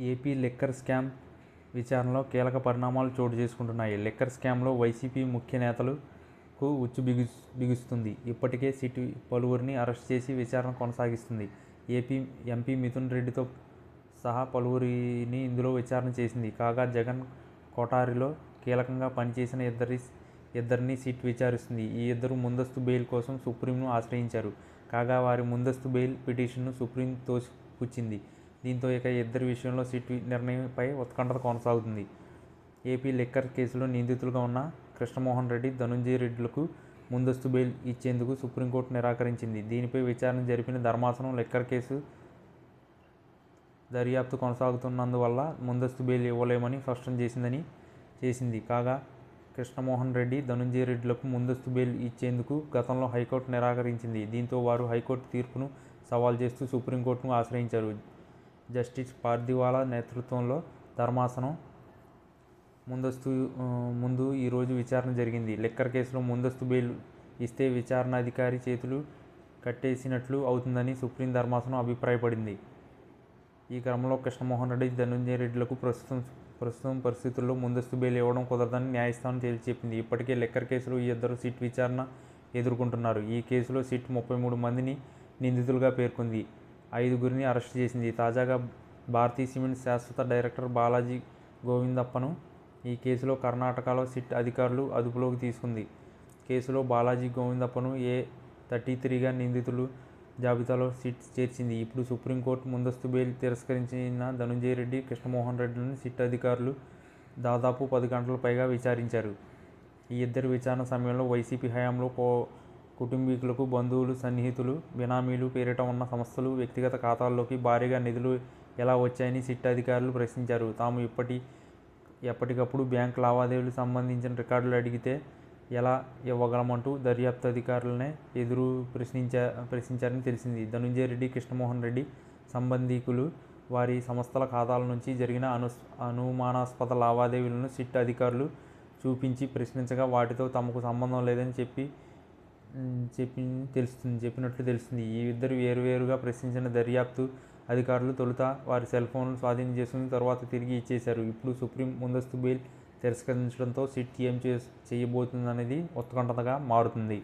AP liquor scam విచారణలో కీలక పరిణామాలు చోటు చేసుకుంటున్నాయి. లిక్కర్ స్కామ్లో వైసీపీ ముఖ్య నేతలకు ఉచ్చు బిగుస్ బిగుస్తుంది. ఇప్పటికే సిటీ పలువురిని అరెస్ట్ చేసి విచారణ కొనసాగిస్తుంది. ఏపీ ఎంపీ మిథున్ రెడ్డితో సహా పలువురిని ఇందులో విచారణ చేసింది. కాగా జగన్ కోటారిలో కీలకంగా పనిచేసిన ఇద్దరి ఇద్దరిని సిట్ విచారిస్తుంది. ఈ ఇద్దరు ముందస్తు బెయిల్ కోసం సుప్రీంను ఆశ్రయించారు. కాగా వారి ముందస్తు బెయిల్ పిటిషన్ను సుప్రీం తోసిపుచ్చింది. దీంతో ఇక ఇద్దరి విషయంలో సిట్ నిర్ణయంపై ఉత్కంఠత కొనసాగుతుంది. ఏపీ లిక్కర్ కేసులో నిందితులుగా ఉన్న కృష్ణమోహన్ రెడ్డి ధనుంజయ రెడ్డిలకు ముందస్తు బెయిల్ ఇచ్చేందుకు సుప్రీంకోర్టు నిరాకరించింది. దీనిపై విచారణ జరిపిన ధర్మాసనం లిక్కర్ కేసు దర్యాప్తు కొనసాగుతున్నందువల్ల ముందస్తు బెయిల్ ఇవ్వలేమని స్పష్టం చేసిందని చేసింది. కాగా కృష్ణమోహన్ రెడ్డి ధనుంజయ రెడ్డిలకు ముందస్తు బెయిల్ ఇచ్చేందుకు గతంలో హైకోర్టు నిరాకరించింది. దీంతో వారు హైకోర్టు తీర్పును సవాల్ చేస్తూ సుప్రీంకోర్టును ఆశ్రయించారు. జస్టిస్ పార్దివాలా నేతృత్వంలో ధర్మాసనం ముందస్తు ముందు ఈరోజు విచారణ జరిగింది. లిక్కర్ కేసులో ముందస్తు బెయిల్ ఇస్తే విచారణాధికారి చేతులు కట్టేసినట్లు అవుతుందని సుప్రీం ధర్మాసనం అభిప్రాయపడింది. ఈ క్రమంలో కృష్ణమోహన్ రెడ్డి ధనుంజయ రెడ్డిలకు ప్రస్తుతం ప్రస్తుతం పరిస్థితుల్లో ముందస్తు బెయిల్ ఇవ్వడం కుదరదని న్యాయస్థానం తేల్చి చెప్పింది ఇప్పటికే లిక్కర్ కేసులో ఈ ఇద్దరు సిట్ విచారణ ఎదుర్కొంటున్నారు. ఈ కేసులో సిట్ ముప్పై మూడు మందిని నిందితులుగా పేర్కొంది. ఐదుగురిని అరెస్ట్ చేసింది. తాజాగా భారతీ సిమెంట్ శాశ్వత డైరెక్టర్ బాలాజీ గోవిందప్పను ఈ కేసులో కర్ణాటకలో సిట్ అధికారులు అదుపులోకి తీసుకుంది. కేసులో బాలాజీ గోవిందప్పను ఏ థర్టీ త్రీగా నిందితులు జాబితాలో సిట్ చేర్చింది. ఇప్పుడు సుప్రీంకోర్టు ముందస్తు బెయిల్ తిరస్కరించిన ధనుంజయ రెడ్డి కృష్ణమోహన్ రెడ్డిని సిట్ అధికారులు దాదాపు పది గంటల పైగా విచారించారు. ఈ ఇద్దరి విచారణ సమయంలో వైసీపీ హయాంలో కో కుటుంబీకులకు బంధువులు సన్నిహితులు బినామీలు పేరిట ఉన్న సంస్థలు వ్యక్తిగత ఖాతాల్లోకి భారీగా నిధులు ఎలా వచ్చాయని సిట్ అధికారులు ప్రశ్నించారు. తాము ఇప్పటి ఎప్పటికప్పుడు బ్యాంక్ లావాదేవీలకు సంబంధించిన రికార్డులు అడిగితే ఎలా ఇవ్వగలమంటూ దర్యాప్తు అధికారులనే ఎదురు ప్రశ్నించా ప్రశ్నించారని తెలిసింది. ధనుంజయ రెడ్డి కృష్ణమోహన్ రెడ్డి సంబంధీకులు వారి సంస్థల ఖాతాల నుంచి జరిగిన అను అనుమానాస్పద లావాదేవీలను సిట్ అధికారులు చూపించి ప్రశ్నించగా వాటితో తమకు సంబంధం లేదని చెప్పి చెప్పి తెలుస్తుంది చెప్పినట్లు తెలుస్తుంది. ఈ ఇద్దరు వేరువేరుగా ప్రశ్నించిన దర్యాప్తు అధికారులు తొలుత వారి సెల్ ఫోన్లు స్వాధీనం చేసుకుని తర్వాత తిరిగి ఇచ్చేశారు. ఇప్పుడు సుప్రీం ముందస్తు బెయిల్ తిరస్కరించడంతో సిట్ ఏం చే చేయబోతుందనేది ఉత్కంఠతగా మారుతుంది.